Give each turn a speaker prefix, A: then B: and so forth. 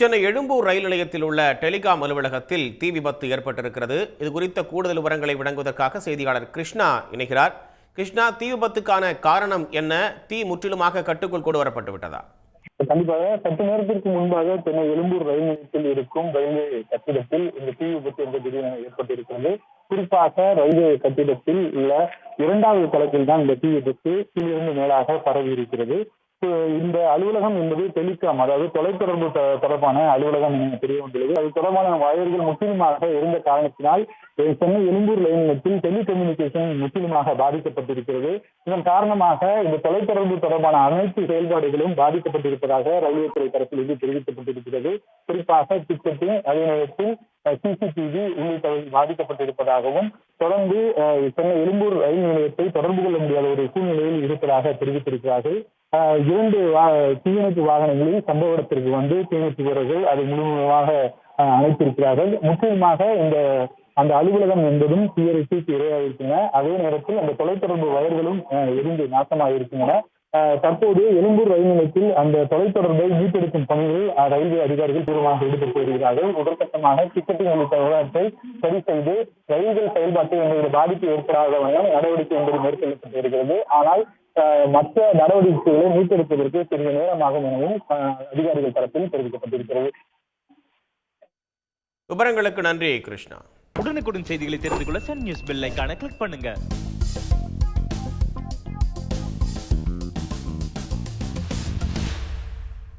A: சென்னை எழும்பூர் ரயில் நிலையத்தில் உள்ள டெலிகாம் அலுவலகத்தில் தீ விபத்து ஏற்பட்டிருக்கிறது. இது குறித்த கூடுதல் விவரங்களை வழங்குவதற்காக செய்தியாளர் கிருஷ்ணா இணைகிறார். கிருஷ்ணா தீ விபத்துக்கான காரணம் என்ன? தீ முற்றிலுமாக கட்டுக்குள் கொண்டு வரப்பட்டு விட்டதா?
B: கண்டிப்பாக சற்று நேரத்திற்கு முன்பாக சென்னை எழும்பூர் ரயில் நிலையத்தில் இருக்கும் ரயில்வே கட்டிடத்தில் இந்த தீ விபத்து என்பது திடீரென ஏற்பட்டிருக்கிறது. குறிப்பாக ரயில்வே கட்டிடத்தில் உள்ள இரண்டாவது தளத்தில் தான் இந்த தீ விபத்து கீழிருந்து மேலாக பரவி இருக்கிறது இந்த அலுவலகம் என்பது டெலிகாம் அதாவது தொலைத்தொடர்பு தொடர்பான அலுவலகம் என தெரிய வந்துள்ளது. அது தொடர்பான வயர்கள் முற்றிலுமாக இருந்த காரணத்தினால் சென்னை எழும்பூர் ரயில் நிலையத்தில் டெலிகம்யூனிகேஷன் முற்றிலுமாக பாதிக்கப்பட்டிருக்கிறது. இதன் காரணமாக இந்த தொலைத்தொடர்பு தொடர்பான அனைத்து செயல்பாடுகளும் பாதிக்கப்பட்டிருப்பதாக ரயில்வே துறை தரப்பில் தெரிவிக்கப்பட்டிருக்கிறது. குறிப்பாக டிக்கெட்டிங் அதே நேரத்தில் சிசிடிவி உள்ளிட்டவை பாதிக்கப்பட்டிருப்பதாகவும் தொடர்ந்து சென்னை எழும்பூர் ரயில் நிலையத்தை தொடர்பு கொள்ள முடியாத ஒரு சூழ்நிலையில் இருப்பதாக தெரிவித்திருக்கிறார்கள். இரண்டு தீயணைப்பு வாகனங்களில் சம்பவ இடத்திற்கு வந்து தீயணைப்பு வீரர்கள் அதை முழுமையாக அஹ், முக்கியமாக இந்த அந்த அலுவலகம் என்பதும் தீயணைப்புக்கு இரையாக இருக்கின்றன அதே நேரத்தில் அந்த தொலைத்தொடர்பு வயர்களும் எரிந்து நாசமாக இருக்கின்றன தற்போது எழும்பூர் ரயில் நிலையத்தில் அந்த தொலைத்தொடர்பை மீட்டெடுக்கும் பணியில் ரயில்வே அதிகாரிகள் தீவிரமாக ஈடுபட்டு வருகிறார்கள் முதற்கட்டமாக டிக்கெட்டிங் உள்ளிட்ட விவரத்தை சரி செய்து ரயில்கள் செயல்பாட்டில் எந்தவித பாதிப்பு ஏற்படாத வண்ணம் நடவடிக்கை என்பது மேற்கொள்ளப்பட்டு வருகிறது ஆனால் அஹ், மற்ற நடவடிக்கைகளை மீட்டெடுப்பதற்கு சிறிது நேரமாகும் எனவும் அஹ், அதிகாரிகள் தரப்பில் தெரிவிக்கப்பட்டிருக்கிறது.
A: விவரங்களுக்கு நன்றி கிருஷ்ணா.
C: உடனுக்குடன் செய்திகளை தெரிந்து கொள்ள சன் நியூஸ் பெல் ஐகானை கிளிக் பண்ணுங்க.